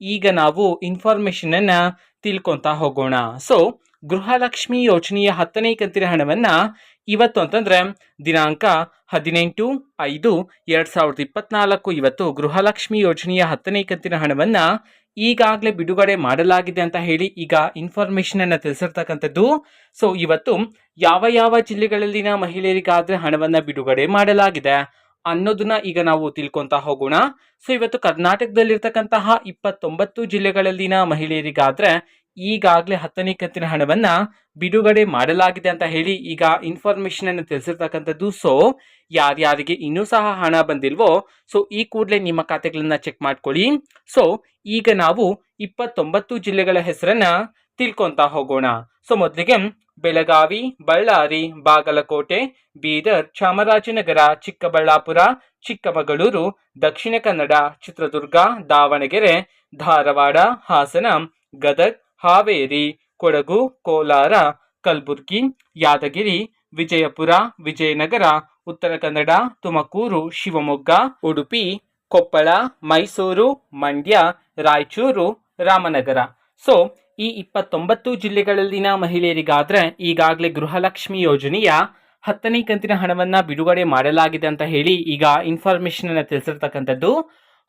ಈಗ ನಾವು ಇನ್ಫಾರ್ಮೇಷನನ್ನು ತಿಳ್ಕೊತಾ ಹೋಗೋಣ. ಸೊ ಗೃಹಲಕ್ಷ್ಮಿ ಯೋಜನೆಯ ಹತ್ತನೇ ಕಂತಿನ ಹಣವನ್ನು ಇವತ್ತು ಅಂತಂದರೆ ದಿನಾಂಕ ಹದಿನೆಂಟು, ಐದು, ಎರಡು ಸಾವಿರದ ಇಪ್ಪತ್ನಾಲ್ಕು ಇವತ್ತು ಗೃಹಲಕ್ಷ್ಮಿ ಯೋಜನೆಯ ಹತ್ತನೇ ಕಂತಿನ ಹಣವನ್ನು ಈಗಾಗಲೇ ಬಿಡುಗಡೆ ಮಾಡಲಾಗಿದೆ ಅಂತ ಹೇಳಿ ಈಗ ಇನ್ಫಾರ್ಮೇಷನ್ ಅನ್ನು ತಿಳಿಸಿರ್ತಕ್ಕಂಥದ್ದು. ಸೊ ಇವತ್ತು ಯಾವ ಯಾವ ಜಿಲ್ಲೆಗಳಲ್ಲಿನ ಮಹಿಳೆಯರಿಗಾದ್ರೆ ಹಣವನ್ನು ಬಿಡುಗಡೆ ಮಾಡಲಾಗಿದೆ? ಅನ್ನೋದನ್ನ ಈಗ ನಾವು ತಿಳ್ಕೊತಾ ಹೋಗೋಣ. ಸೊ ಇವತ್ತು ಕರ್ನಾಟಕದಲ್ಲಿರ್ತಕ್ಕಂತಹ ಇಪ್ಪತ್ತೊಂಬತ್ತು ಜಿಲ್ಲೆಗಳಲ್ಲಿನ ಮಹಿಳೆಯರಿಗಾದ್ರೆ ಈಗಾಗಲೇ ಹತ್ತನೇ ಕಂತಿನ ಹಣವನ್ನ ಬಿಡುಗಡೆ ಮಾಡಲಾಗಿದೆ ಅಂತ ಹೇಳಿ ಈಗ ಇನ್ಫಾರ್ಮೇಶನ್ ಅನ್ನು ತಿಳಿಸಿರ್ತಕ್ಕಂಥದ್ದು. ಸೊ ಯಾರ್ಯಾರಿಗೆ ಇನ್ನೂ ಸಹ ಹಣ ಬಂದಿಲ್ವೋ ಸೊ ಈ ಕೂಡಲೇ ನಿಮ್ಮ ಖಾತೆಗಳನ್ನ ಚೆಕ್ ಮಾಡ್ಕೊಳ್ಳಿ. ಸೊ ಈಗ ನಾವು ಇಪ್ಪತ್ತೊಂಬತ್ತು ಜಿಲ್ಲೆಗಳ ಹೆಸರನ್ನ ತಿಳ್ಕೊತಾ ಹೋಗೋಣ. ಸೊ ಮೊದಲಿಗೆ ಬೆಳಗಾವಿ, ಬಳ್ಳಾರಿ, ಬಾಗಲಕೋಟೆ, ಬೀದರ್, ಚಾಮರಾಜನಗರ, ಚಿಕ್ಕಬಳ್ಳಾಪುರ, ಚಿಕ್ಕಮಗಳೂರು, ದಕ್ಷಿಣ ಕನ್ನಡ, ಚಿತ್ರದುರ್ಗ, ದಾವಣಗೆರೆ, ಧಾರವಾಡ, ಹಾಸನ, ಗದಗ್, ಹಾವೇರಿ, ಕೊಡಗು, ಕೋಲಾರ, ಕಲ್ಬುರ್ಗಿ, ಯಾದಗಿರಿ, ವಿಜಯಪುರ, ವಿಜಯನಗರ, ಉತ್ತರ ಕನ್ನಡ, ತುಮಕೂರು, ಶಿವಮೊಗ್ಗ, ಉಡುಪಿ, ಕೊಪ್ಪಳ, ಮೈಸೂರು, ಮಂಡ್ಯ, ರಾಯಚೂರು, ರಾಮನಗರ. ಸೊ ಈ ಇಪ್ಪತ್ತೊಂಬತ್ತು ಜಿಲ್ಲೆಗಳಲ್ಲಿನ ಮಹಿಳೆಯರಿಗಾದ್ರೆ ಈಗಾಗಲೇ ಗೃಹಲಕ್ಷ್ಮಿ ಯೋಜನೆಯ ಹತ್ತನೇ ಕಂತಿನ ಹಣವನ್ನ ಬಿಡುಗಡೆ ಮಾಡಲಾಗಿದೆ ಅಂತ ಹೇಳಿ ಈಗ ಇನ್ಫಾರ್ಮೇಶನ್ ಅನ್ನ ತಿಳಿಸಿರ್ತಕ್ಕಂಥದ್ದು.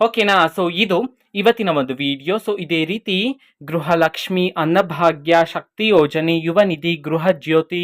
ಓಕೆನಾ ಸೊ ಇದು ಇವತ್ತಿನ ಒಂದು ವಿಡಿಯೋ ಸೊ ಇದೇ ರೀತಿ ಗೃಹಲಕ್ಷ್ಮಿ ಅನ್ನಭಾಗ್ಯ ಶಕ್ತಿ ಯೋಜನೆ ಯುವ ನಿಧಿ ಗೃಹ ಜ್ಯೋತಿ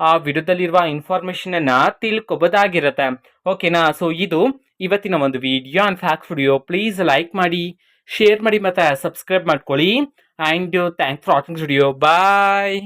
ಆ ವಿಡಿಯೋದಲ್ಲಿರುವ ಇನ್ಫಾರ್ಮೇಷನನ್ನು ತಿಳ್ಕೊಬೋದಾಗಿರುತ್ತೆ. ಓಕೆನಾ ಸೊ ಇದು ಇವತ್ತಿನ ಒಂದು video and fact video please like ಮಾಡಿ ಶೇರ್ ಮಾಡಿ ಮತ್ತು ಸಬ್ಸ್ಕ್ರೈಬ್ ಮಾಡ್ಕೊಳ್ಳಿ. And thanks for watching video bye